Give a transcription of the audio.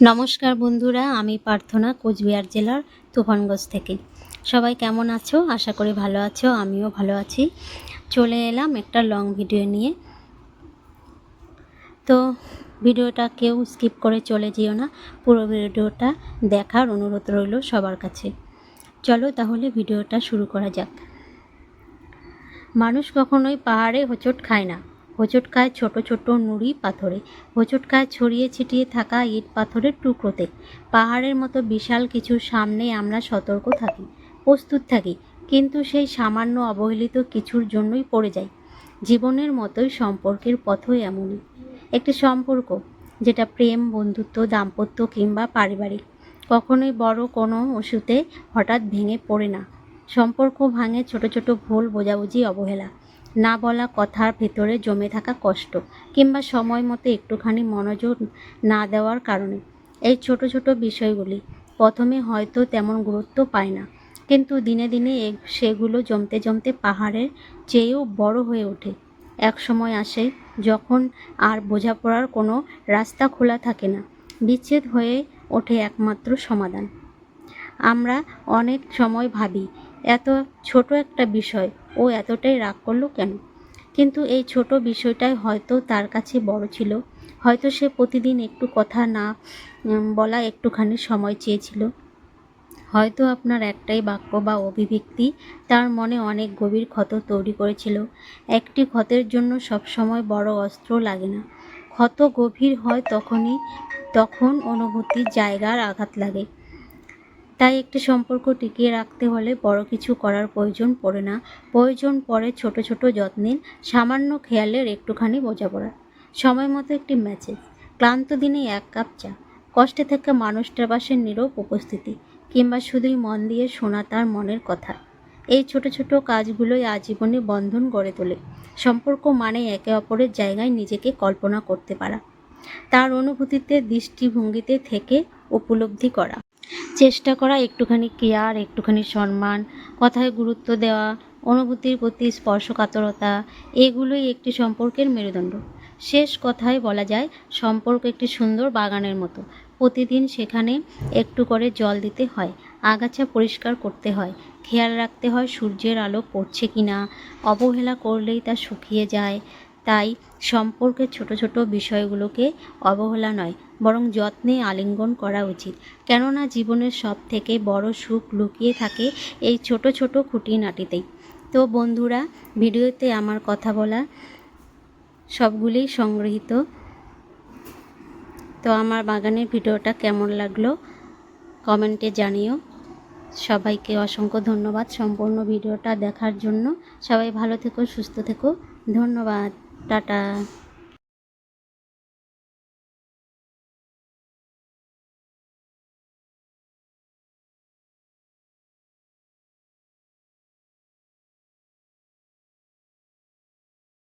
নমস্কার বন্ধুরা, আমি প্রার্থনা, কোচবিহার জেলার তুফানগঞ্জ থেকে। সবাই কেমন আছো? আশা করি ভালো আছো, আমিও ভালো আছি। চলে এলাম একটা লং ভিডিও নিয়ে। তো ভিডিওটা কেউ স্কিপ করে চলে যেও না, পুরো ভিডিওটা দেখার অনুরোধ রইল সবার কাছে। চলো তাহলে ভিডিওটা শুরু করা যাক। মানুষ কখনোই পাহাড়ে হোঁচট খায় না। হোঁচট খায় ছোট ছোট নুড়ি পাথরে হোঁচট খায় ছড়িয়ে ছিটিয়ে থাকা ইট পাথরের টুকরোতে। পাহাড়ের মতো বিশাল কিছুর সামনে আমরা সতর্ক থাকি, প্রস্তুত থাকি, কিন্তু সেই সামান্য অবহেলিত কিছুর জন্যই পড়ে যাই। জীবনের মতোই সম্পর্কের পথও এমনই। একটি সম্পর্ক, যেটা প্রেম, বন্ধুত্ব, দাম্পত্য কিংবা পারিবারিক, কখনোই বড় কোনো ওষুধে হঠাৎ ভেঙে পড়ে না। সম্পর্ক ভাঙে ছোট ছোট ভুল, বোঝাবুঝি, অবহেলা। না বলা কথার ভেতরে জমে থাকা কষ্ট কিংবা সময় মতো একটুখানি মনোযোগ না দেওয়ার কারণে। এই ছোট ছোট বিষয়গুলি প্রথমে হয়তো তেমন গুরুত্ব পায় না, কিন্তু দিনে দিনে সেগুলো জমতে জমতে পাহাড়ের চেয়েও বড় হয়ে ওঠে। এক সময় আসে যখন আর বোঝাপড়ার কোনো রাস্তা খোলা থাকে না, বিচ্ছেদ হয়ে ওঠে একমাত্র সমাধান। আমরা অনেক সময় ভাবি, এত ছোট একটা বিষয় ও এতটাই রাগ করল কেন? কিন্তু এই ছোট বিষয়টাই হয়তো তার কাছে বড় ছিল। হয়তো সে প্রতিদিন একটু কথা না বলা একটুখানি সময় চেয়েছিল। হয়তো আপনার একটাই বাক্য বা অভিব্যক্তি তার মনে অনেক গভীর ক্ষত তৈরি করেছিল। একটি ক্ষতের জন্য সবসময় বড় অস্ত্র লাগে না। ক্ষত গভীর হয় তখনই, তখন অনুভূতির জায়গার আঘাত লাগে। তাই একটি সম্পর্ক টিকিয়ে রাখতে হলে বড় কিছু করার প্রয়োজন পড়ে না। প্রয়োজন পড়ে ছোট ছোট যত্নের, সামান্য খেয়ালের একটুখানি বোঝাপড়া সময় মতো একটি মেসেজ ক্লান্ত দিনে এক কাপ চা। কষ্টে থাকা মানুষটার পাশে নীরব উপস্থিতি, কিংবা শুধুই মন দিয়ে শোনা তার মনের কথা। এই ছোট ছোট কাজগুলোই আজীবনে বন্ধন গড়ে তোলে। সম্পর্ক মানে একে অপরের জায়গায় নিজেকে কল্পনা করতে পারা। তার অনুভূতিতে, দৃষ্টিভঙ্গিতে থেকে উপলব্ধি করা। চেষ্টা করা, একটুখানি কেয়ার, একটুখানি সম্মান, কথায় গুরুত্ব দেওয়া, অনুভূতির প্রতি স্পর্শকাতরতা, এগুলোই একটি সম্পর্কের মেরুদণ্ড। শেষ কথায় বলা যায়, সম্পর্ক একটি সুন্দর বাগানের মতো। প্রতিদিন সেখানে একটু করে জল দিতে হয়, আগাছা পরিষ্কার করতে হয়, খেয়াল রাখতে হয় সূর্যের আলো পড়ছে কি না, অবহেলা করলেই তা শুকিয়ে যায়। তাই সম্পর্কের ছোট ছোট বিষয়গুলোকে অবহেলা নয় বরং যত্নে আলিঙ্গন করা উচিত। কেননা জীবনের সব থেকে বড় সুখ লুকিয়ে থাকে এই ছোট ছোট খুঁটিনাটিতেই। তো বন্ধুরা, ভিডিওতে আমার কথা বলা সবগুলি সংগৃহীত। তো আমার বাগানের ভিডিওটা কেমন লাগল কমেন্টে জানিও। সবাইকে অসংখ্য ধন্যবাদ সম্পূর্ণ ভিডিওটা দেখার জন্য। সবাই ভালো থেকো, সুস্থ থেকো। ধন্যবাদ। টাটা।